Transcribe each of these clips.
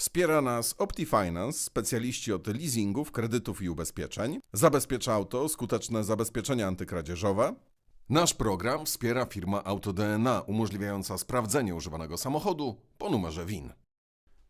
Wspiera nas OptiFinance, specjaliści od leasingów, kredytów i ubezpieczeń. Zabezpiecza auto, skuteczne zabezpieczenia antykradzieżowe. Nasz program wspiera firma AutoDNA, umożliwiająca sprawdzenie używanego samochodu po numerze WIN.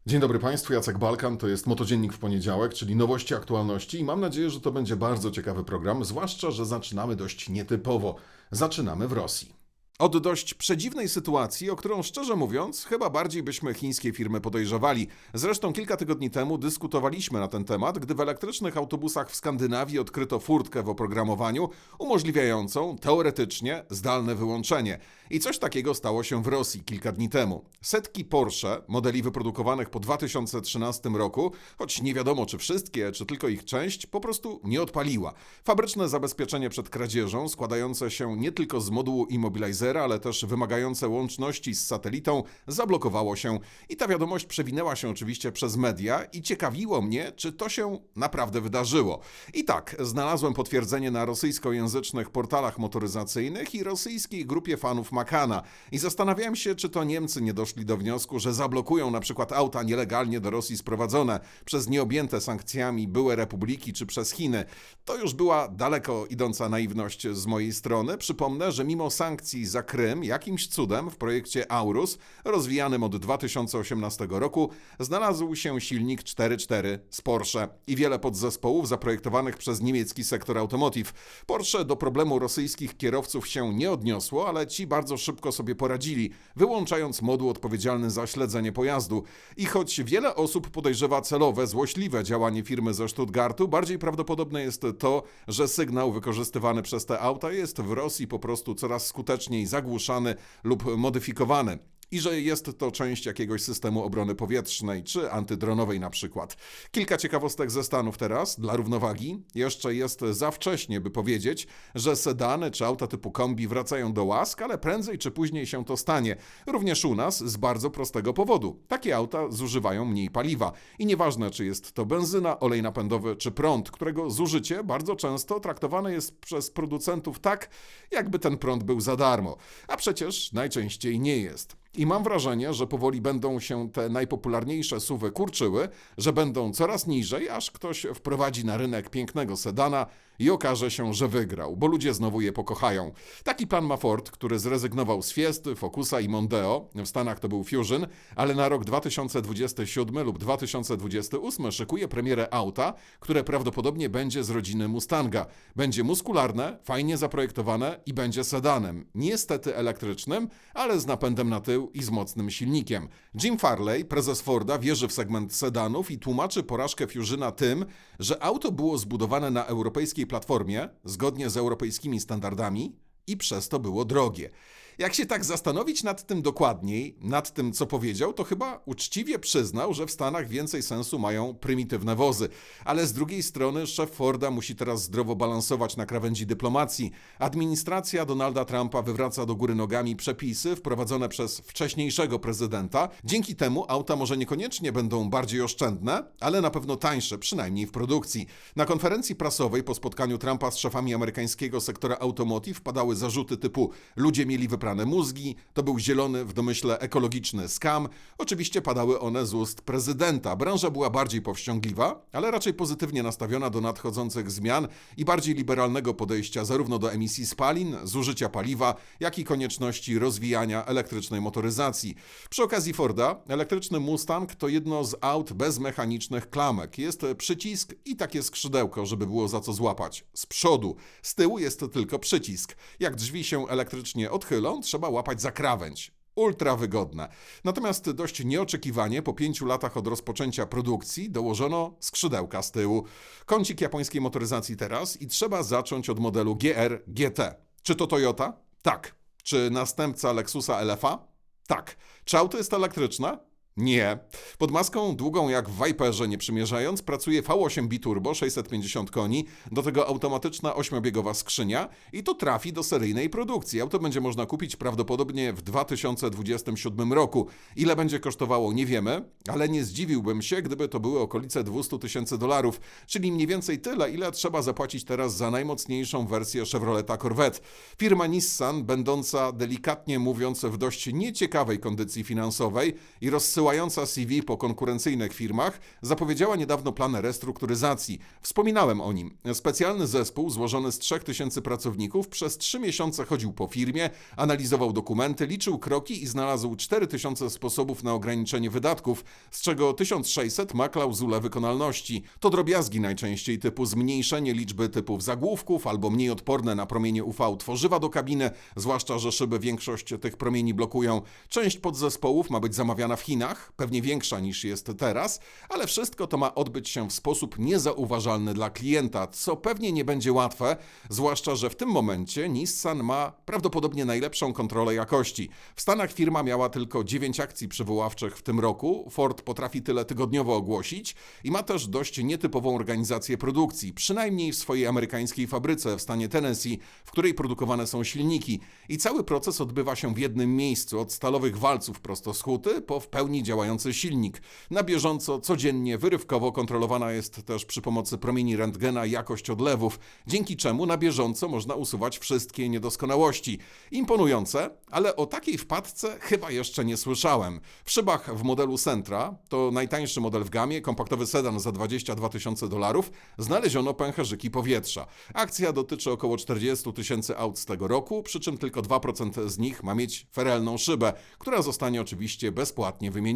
Dzień dobry Państwu, Jacek Balkan, to jest Motodziennik w poniedziałek, czyli nowości, aktualności i mam nadzieję, że to będzie bardzo ciekawy program, zwłaszcza, że zaczynamy dość nietypowo. Zaczynamy w Rosji. Od dość przedziwnej sytuacji, o którą szczerze mówiąc, chyba bardziej byśmy chińskie firmy podejrzewali. Zresztą kilka tygodni temu dyskutowaliśmy na ten temat, gdy w elektrycznych autobusach w Skandynawii odkryto furtkę w oprogramowaniu umożliwiającą teoretycznie zdalne wyłączenie. I coś takiego stało się w Rosji kilka dni temu. Setki Porsche, modeli wyprodukowanych po 2013 roku, choć nie wiadomo czy wszystkie, czy tylko ich część, po prostu nie odpaliła. Fabryczne zabezpieczenie przed kradzieżą, składające się nie tylko z modułu immobilizera, ale też wymagające łączności z satelitą, zablokowało się. I ta wiadomość przewinęła się oczywiście przez media i ciekawiło mnie, czy to się naprawdę wydarzyło. I tak, znalazłem potwierdzenie na rosyjskojęzycznych portalach motoryzacyjnych i rosyjskiej grupie fanów Makana. I zastanawiałem się, czy to Niemcy nie doszli do wniosku, że zablokują na przykład auta nielegalnie do Rosji sprowadzone przez nieobjęte sankcjami byłe republiki czy przez Chiny. To już była daleko idąca naiwność z mojej strony. Przypomnę, że mimo sankcji za Krym, jakimś cudem w projekcie Aurus, rozwijanym od 2018 roku, znalazł się silnik 4.4 z Porsche i wiele podzespołów zaprojektowanych przez niemiecki sektor automotive. Porsche do problemu rosyjskich kierowców się nie odniosło, ale ci bardzo szybko sobie poradzili, wyłączając moduł odpowiedzialny za śledzenie pojazdu. I choć wiele osób podejrzewa celowe, złośliwe działanie firmy ze Stuttgartu, bardziej prawdopodobne jest to, że sygnał wykorzystywany przez te auta jest w Rosji po prostu coraz skuteczniej zagłuszany lub modyfikowany i że jest to część jakiegoś systemu obrony powietrznej czy antydronowej na przykład. Kilka ciekawostek ze Stanów teraz dla równowagi. Jeszcze jest za wcześnie, by powiedzieć, że sedany czy auta typu kombi wracają do łask, ale prędzej czy później się to stanie. Również u nas z bardzo prostego powodu. Takie auta zużywają mniej paliwa i nieważne czy jest to benzyna, olej napędowy czy prąd, którego zużycie bardzo często traktowane jest przez producentów tak, jakby ten prąd był za darmo, a przecież najczęściej nie jest. I mam wrażenie, że powoli będą się te najpopularniejsze suwy kurczyły, że będą coraz niżej, aż ktoś wprowadzi na rynek pięknego sedana i okaże się, że wygrał, bo ludzie znowu je pokochają. Taki plan ma Ford, który zrezygnował z Fiesty, Focusa i Mondeo. W Stanach to był Fusion, ale na rok 2027 lub 2028 szykuje premierę auta, które prawdopodobnie będzie z rodziny Mustanga. Będzie muskularne, fajnie zaprojektowane i będzie sedanem. Niestety elektrycznym, ale z napędem na tył i z mocnym silnikiem. Jim Farley, prezes Forda, wierzy w segment sedanów i tłumaczy porażkę Fusiona tym, że auto było zbudowane na europejskiej platformie, zgodnie z europejskimi standardami, i przez to było drogie. Jak się tak zastanowić nad tym dokładniej, nad tym, co powiedział, to chyba uczciwie przyznał, że w Stanach więcej sensu mają prymitywne wozy. Ale z drugiej strony szef Forda musi teraz zdrowo balansować na krawędzi dyplomacji. Administracja Donalda Trumpa wywraca do góry nogami przepisy wprowadzone przez wcześniejszego prezydenta. Dzięki temu auta może niekoniecznie będą bardziej oszczędne, ale na pewno tańsze, przynajmniej w produkcji. Na konferencji prasowej po spotkaniu Trumpa z szefami amerykańskiego sektora automotive padały zarzuty typu ludzie mieli wypracować wyprane mózgi, to był zielony, w domyśle ekologiczny skam. Oczywiście padały one z ust prezydenta. Branża była bardziej powściągliwa, ale raczej pozytywnie nastawiona do nadchodzących zmian i bardziej liberalnego podejścia zarówno do emisji spalin, zużycia paliwa, jak i konieczności rozwijania elektrycznej motoryzacji. Przy okazji Forda, elektryczny Mustang to jedno z aut bez mechanicznych klamek. Jest przycisk i takie skrzydełko, żeby było za co złapać. Z przodu, z tyłu jest tylko przycisk. Jak drzwi się elektrycznie odchylą, trzeba łapać za krawędź. Ultra wygodne. Natomiast dość nieoczekiwanie po pięciu latach od rozpoczęcia produkcji dołożono skrzydełka z tyłu. Kącik japońskiej motoryzacji teraz i trzeba zacząć od modelu GR GT. Czy to Toyota? Tak. Czy następca Lexusa LFA? Tak. Czy auto jest elektryczne? Nie. Pod maską długą jak w Viperze nie przymierzając pracuje V8 Biturbo 650 koni, do tego automatyczna ośmiobiegowa skrzynia i to trafi do seryjnej produkcji. Auto będzie można kupić prawdopodobnie w 2027 roku. Ile będzie kosztowało nie wiemy, ale nie zdziwiłbym się, gdyby to były okolice 200 tysięcy dolarów, czyli mniej więcej tyle, ile trzeba zapłacić teraz za najmocniejszą wersję Chevroleta Corvette. Firma Nissan, będąca delikatnie mówiąc w dość nieciekawej kondycji finansowej i rozsyła wysyłająca CV po konkurencyjnych firmach, zapowiedziała niedawno plan restrukturyzacji. Wspominałem o nim. Specjalny zespół złożony z 3000 pracowników przez 3 miesiące chodził po firmie, analizował dokumenty, liczył kroki i znalazł 4000 sposobów na ograniczenie wydatków, z czego 1600 ma klauzulę wykonalności. To drobiazgi najczęściej typu zmniejszenie liczby typów zagłówków albo mniej odporne na promienie UV tworzywa do kabiny, zwłaszcza, że szyby większość tych promieni blokują. Część podzespołów ma być zamawiana w Chinach, pewnie większa niż jest teraz, ale wszystko to ma odbyć się w sposób niezauważalny dla klienta, co pewnie nie będzie łatwe, zwłaszcza, że w tym momencie Nissan ma prawdopodobnie najlepszą kontrolę jakości. W Stanach firma miała tylko 9 akcji przywoławczych w tym roku, Ford potrafi tyle tygodniowo ogłosić i ma też dość nietypową organizację produkcji, przynajmniej w swojej amerykańskiej fabryce w stanie Tennessee, w której produkowane są silniki. I cały proces odbywa się w jednym miejscu, od stalowych walców prostoschuty po w pełni działający silnik. Na bieżąco, codziennie, wyrywkowo kontrolowana jest też przy pomocy promieni rentgena jakość odlewów, dzięki czemu na bieżąco można usuwać wszystkie niedoskonałości. Imponujące, ale o takiej wpadce chyba jeszcze nie słyszałem. W szybach w modelu Sentra, to najtańszy model w gamie, kompaktowy sedan za 22 tysiące dolarów, znaleziono pęcherzyki powietrza. Akcja dotyczy około 40 tysięcy aut z tego roku, przy czym tylko 2% z nich ma mieć ferelną szybę, która zostanie oczywiście bezpłatnie wymieniona.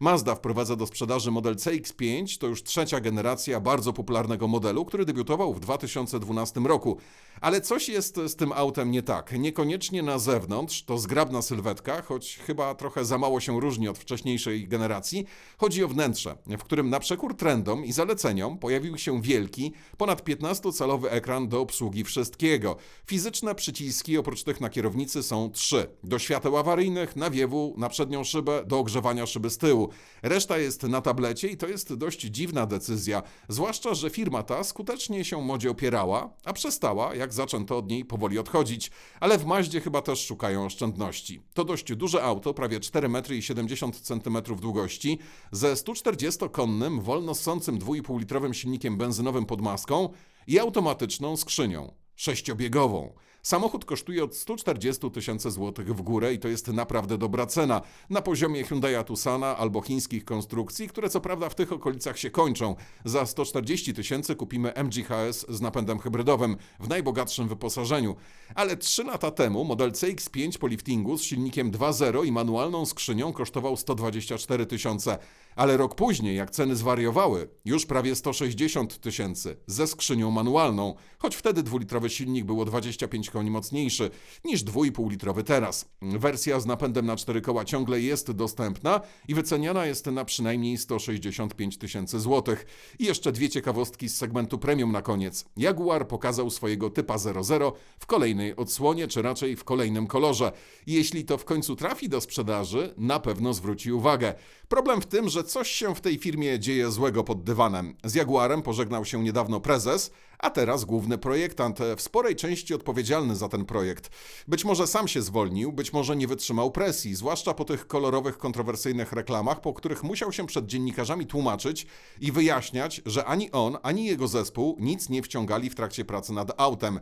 Mazda wprowadza do sprzedaży model CX-5, to już trzecia generacja bardzo popularnego modelu, który debiutował w 2012 roku. Ale coś jest z tym autem nie tak. Niekoniecznie na zewnątrz, to zgrabna sylwetka, choć chyba trochę za mało się różni od wcześniejszej generacji. Chodzi o wnętrze, w którym na przekór trendom i zaleceniom pojawił się wielki, ponad 15-calowy ekran do obsługi wszystkiego. Fizyczne przyciski oprócz tych na kierownicy są trzy. Do świateł awaryjnych, nawiewu, na przednią szybę, do ogrzewania szyby z tyłu. Reszta jest na tablecie i to jest dość dziwna decyzja, zwłaszcza, że firma ta skutecznie się modzie opierała, a przestała, jak zaczęto od niej powoli odchodzić. Ale w Maździe chyba też szukają oszczędności. To dość duże auto, prawie 4,70 m długości, ze 140-konnym, wolno ssącym 2,5-litrowym silnikiem benzynowym pod maską i automatyczną skrzynią sześciobiegową. Samochód kosztuje od 140 tysięcy złotych w górę i to jest naprawdę dobra cena. Na poziomie Hyundai Tucsana albo chińskich konstrukcji, które co prawda w tych okolicach się kończą. Za 140 tysięcy kupimy MGHS z napędem hybrydowym w najbogatszym wyposażeniu. Ale 3 lata temu model CX-5 po liftingu z silnikiem 2.0 i manualną skrzynią kosztował 124 tysiące. Ale rok później, jak ceny zwariowały, już prawie 160 tysięcy ze skrzynią manualną, choć wtedy dwulitrowy silnik był o 25 koni mocniejszy niż 2,5-litrowy teraz. Wersja z napędem na cztery koła ciągle jest dostępna i wyceniana jest na przynajmniej 165 tysięcy złotych. I jeszcze dwie ciekawostki z segmentu premium na koniec. Jaguar pokazał swojego typa 00 w kolejnej odsłonie, czy raczej w kolejnym kolorze. Jeśli to w końcu trafi do sprzedaży, na pewno zwróci uwagę. Problem w tym, że coś się w tej firmie dzieje złego pod dywanem. Z Jaguarem pożegnał się niedawno prezes, a teraz główny projektant, w sporej części odpowiedzialny za ten projekt. Być może sam się zwolnił, być może nie wytrzymał presji, zwłaszcza po tych kolorowych, kontrowersyjnych reklamach, po których musiał się przed dziennikarzami tłumaczyć i wyjaśniać, że ani on, ani jego zespół nic nie wciągali w trakcie pracy nad autem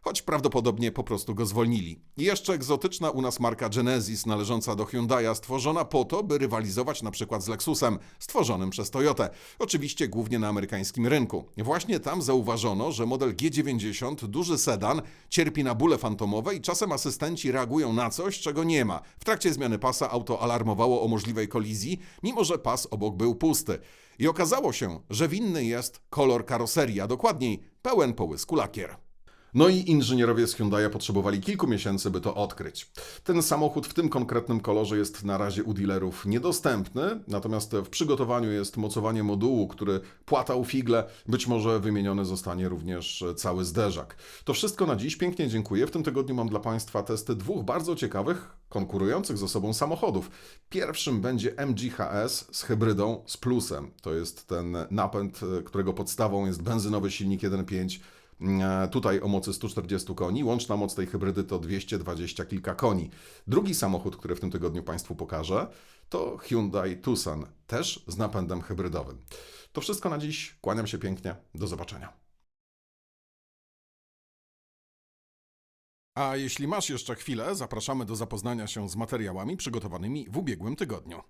choć prawdopodobnie po prostu go zwolnili. Jeszcze egzotyczna u nas marka Genesis należąca do Hyundai'a stworzona po to, by rywalizować na przykład z Lexusem, stworzonym przez Toyotę. Oczywiście głównie na amerykańskim rynku. Właśnie tam zauważono, że model G90, duży sedan, cierpi na bóle fantomowe i czasem asystenci reagują na coś, czego nie ma. W trakcie zmiany pasa auto alarmowało o możliwej kolizji, mimo że pas obok był pusty. I okazało się, że winny jest kolor karoserii, a dokładniej pełen połysku lakier. No i inżynierowie z Hyundai potrzebowali kilku miesięcy, by to odkryć. Ten samochód w tym konkretnym kolorze jest na razie u dealerów niedostępny, natomiast w przygotowaniu jest mocowanie modułu, który płatał figle. Być może wymieniony zostanie również cały zderzak. To wszystko na dziś. Pięknie dziękuję. W tym tygodniu mam dla Państwa testy dwóch bardzo ciekawych, konkurujących ze sobą samochodów. Pierwszym będzie MGHS z hybrydą z plusem. To jest ten napęd, którego podstawą jest benzynowy silnik 1.5 E, Tutaj o mocy 140 koni. Łączna moc tej hybrydy to 220 kilka koni. Drugi samochód, który w tym tygodniu Państwu pokażę, to Hyundai Tucson, też z napędem hybrydowym. To wszystko na dziś. Kłaniam się pięknie. Do zobaczenia. A jeśli masz jeszcze chwilę, zapraszamy do zapoznania się z materiałami przygotowanymi w ubiegłym tygodniu.